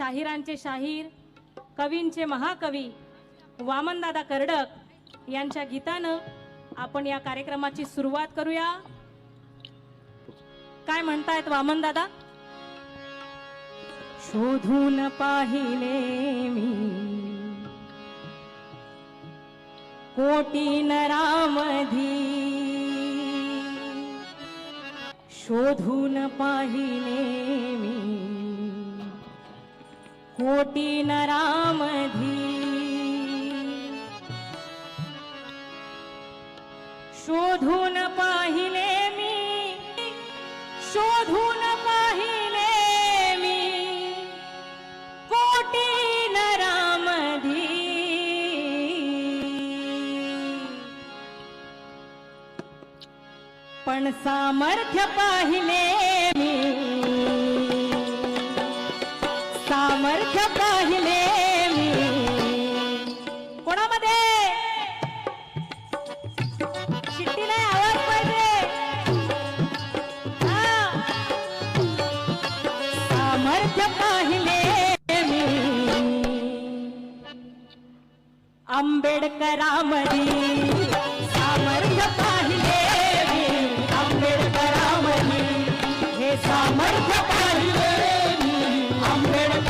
शाहिरांचे शाहीर कवींचे महाकवी वामनदादा कर्डक यांच्या गीतानं आपण या कार्यक्रमाची सुरुवात करूया. काय म्हणतायत वामनदादा? शोधून पाहिले मी. कोटी नरामधी शोधून पाहिले मी. पोटी नरामधी शोधून पाहिले मी शोधून पाहिले मी कोटी नरामधी पण सामर्थ्य पाहिले सामर्थ्य पाहिले कोणामध्ये? सामर्थ्य पाहिले मी. आंबेडकरामरी सामर्थ्य पाहिले मी. आंबेडकरामरी हे सामर्थ्य अंबेडकर